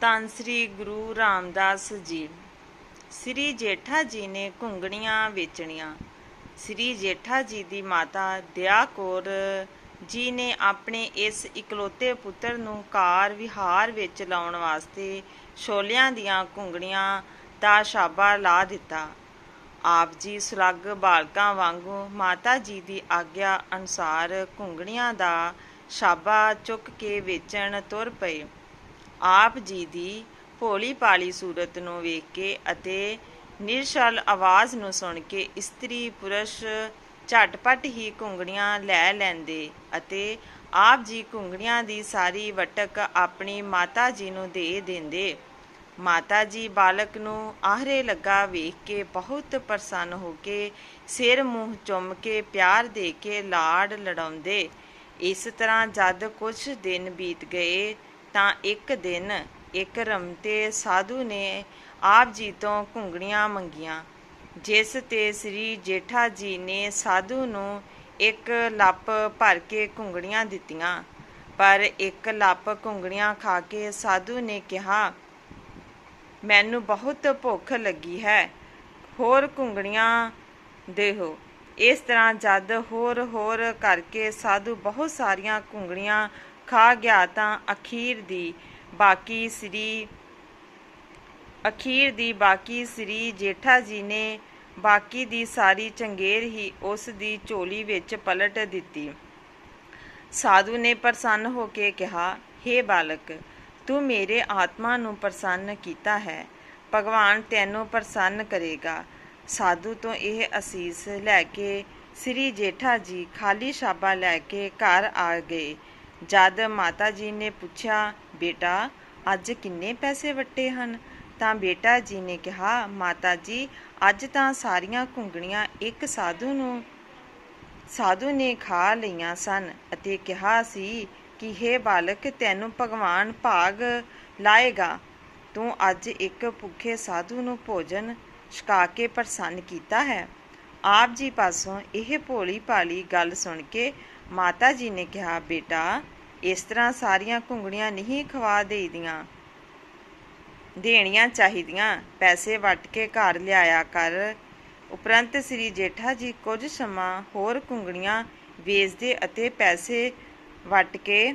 ਧੰਨ ਸ੍ਰੀ ਗੁਰੂ ਰਾਮਦਾਸ ਜੀ। ਸ੍ਰੀ ਜੇਠਾ ਜੀ ਨੇ ਘੁੰਗਣੀਆਂ ਵੇਚਣੀਆਂ। ਸ੍ਰੀ ਜੇਠਾ ਜੀ ਦੀ ਮਾਤਾ ਦਇਆ ਕੌਰ ਜੀ ਨੇ ਆਪਣੇ ਇਸ ਇਕਲੌਤੇ ਪੁੱਤਰ ਨੂੰ ਕਾਰ ਵਿਹਾਰ ਵਿੱਚ ਲਾਉਣ ਵਾਸਤੇ ਛੋਲਿਆਂ ਦੀਆਂ ਘੁੰਗਣੀਆਂ ਦਾ ਸ਼ਾਬਾ ਲਾ ਦਿੱਤਾ। ਆਪ ਜੀ ਸੁਲੱਗ ਬਾਲਕਾਂ ਵਾਂਗੂ ਮਾਤਾ ਜੀ ਦੀ ਆਗਿਆ ਅਨੁਸਾਰ ਘੁੰਗਣੀਆਂ ਦਾ ਸ਼ਾਬਾ ਚੁੱਕ ਕੇ ਵੇਚਣ ਤੁਰ ਪਏ। ਆਪ ਜੀ ਦੀ ਭੋਲੀ ਪਾਲੀ ਸੂਰਤ ਨੂੰ ਵੇਖ ਕੇ ਅਤੇ ਨਿਰਸ਼ਲ ਆਵਾਜ਼ ਨੂੰ ਸੁਣ ਕੇ ਇਸਤਰੀ ਪੁਰਸ਼ ਝਟਪਟ ਹੀ ਘੁੰਗਣੀਆਂ ਲੈ ਲੈਂਦੇ ਅਤੇ ਆਪ ਜੀ ਘੁੰਗੜੀਆਂ ਦੀ ਸਾਰੀ ਵਟਕ ਆਪਣੀ ਮਾਤਾ ਜੀ ਨੂੰ ਦੇ ਦਿੰਦੇ। ਮਾਤਾ ਜੀ ਬਾਲਕ ਨੂੰ ਆਹਰੇ ਲੱਗਾ ਵੇਖ ਕੇ ਬਹੁਤ ਪ੍ਰਸੰਨ ਹੋ ਕੇ ਸਿਰ ਮੂੰਹ ਚੁੰਮ ਕੇ ਪਿਆਰ ਦੇ ਕੇ ਲਾੜ ਲੜਾਉਂਦੇ। ਇਸ ਤਰ੍ਹਾਂ ਜਦ ਕੁਝ ਦਿਨ ਬੀਤ ਗਏ ਤਾਂ ਇੱਕ ਦਿਨ ਇੱਕ ਰਮਤੇ ਸਾਧੂ ਨੇ ਆਪ ਜੀ ਤੋਂ ਘੁੰਗੜੀਆਂ ਮੰਗੀਆਂ, ਜਿਸ ਤੇ ਸ੍ਰੀ ਜੇਠਾ ਜੀ ਨੇ ਸਾਧੂ ਨੂੰ ਇੱਕ ਲੱਪ ਭਰ ਕੇ ਘੁੰਗੜੀਆਂ ਦਿੱਤੀਆਂ। ਪਰ ਇੱਕ ਲੱਪ ਘੁੰਗੜੀਆਂ ਖਾ ਕੇ ਸਾਧੂ ਨੇ ਕਿਹਾ, ਮੈਨੂੰ ਬਹੁਤ ਭੁੱਖ ਲੱਗੀ ਹੈ, ਹੋਰ ਘੁੰਗੜੀਆਂ ਦੇਹੋ। ਇਸ ਤਰ੍ਹਾਂ ਜਦ ਹੋਰ ਹੋਰ ਕਰਕੇ ਸਾਧੂ ਬਹੁਤ ਸਾਰੀਆਂ ਘੁੰਗੜੀਆਂ ਖਾ ਗਿਆ ਤਾਂ ਅਖੀਰ ਦੀ ਬਾਕੀ ਸ੍ਰੀ, ਅਖੀਰ ਦੀ ਬਾਕੀ ਸ੍ਰੀ ਜੇਠਾ ਜੀ ਨੇ ਬਾਕੀ ਦੀ ਸਾਰੀ ਚੰਗੇਰ ਹੀ ਉਸ ਦੀ ਝੋਲੀ ਵਿੱਚ ਪਲਟ ਦਿੱਤੀ। ਸਾਧੂ ਨੇ ਪ੍ਰਸੰਨ ਹੋ ਕੇ ਕਿਹਾ हे ਬਾਲਕ, ਤੂੰ ਮੇਰੇ ਆਤਮਾ ਨੂੰ ਪ੍ਰਸੰਨ ਕੀਤਾ ਹੈ। ਭਗਵਾਨ ਤੈਨੂੰ ਪ੍ਰਸੰਨ ਕਰੇਗਾ। ਸਾਧੂ ਤੋਂ ਇਹ ਅਸੀਸ ਲੈ ਕੇ ਸ੍ਰੀ ਜੇਠਾ ਜੀ ਖਾਲੀ ਸ਼ਾਬਾ ਲੈ ਕੇ ਘਰ ਆ ਗਏ। ਜਦ ਮਾਤਾ ਜੀ ਨੇ ਪੁੱਛਿਆ, ਬੇਟਾ, ਅੱਜ ਕਿੰਨੇ ਪੈਸੇ ਵੱਟੇ ਹਨ? ਤਾਂ ਬੇਟਾ ਜੀ ਨੇ ਕਿਹਾ, ਮਾਤਾ ਜੀ, ਅੱਜ ਤਾਂ ਸਾਰੀਆਂ ਘੁੰਗਣੀਆਂ ਇੱਕ ਸਾਧੂ ਨੂੰ, ਸਾਧੂ ਨੇ ਖਾ ਲਈਆਂ ਸਨ ਅਤੇ ਕਿਹਾ ਸੀ ਕਿ हे ਬਾਲਕ, ਤੈਨੂੰ ਭਗਵਾਨ ਭਾਗ ਲਾਏਗਾ। ਤੂੰ ਅੱਜ ਇੱਕ ਭੁੱਖੇ ਸਾਧੂ ਨੂੰ ਭੋਜਨ ਛਕਾ ਕੇ ਪ੍ਰਸੰਨ ਕੀਤਾ ਹੈ। ਆਪ ਜੀ ਪਾਸੋਂ ਇਹ ਭੋਲੀ ਭਾਲੀ ਗੱਲ ਸੁਣ ਕੇ ਮਾਤਾ ਜੀ ਨੇ ਕਿਹਾ, ਬੇਟਾ, ਇਸ ਤਰ੍ਹਾਂ ਸਾਰੀਆਂ ਘੁੰਗੜੀਆਂ ਨਹੀਂ ਖਵਾ ਦੇਈਦੀਆਂ। ਦੇਣੀਆਂ ਚਾਹੀਦੀਆਂ। ਪੈਸੇ ਵਟ ਕੇ ਘਰ ਲਿਆਇਆ ਕਰ। ਉਪਰੰਤ ਸ੍ਰੀ ਜੇਠਾ ਜੀ ਕੁਝ ਸਮਾਂ ਹੋਰ ਘੁੰਗੜੀਆਂ ਵੇਚਦੇ ਅਤੇ ਪੈਸੇ ਵਟ ਕੇ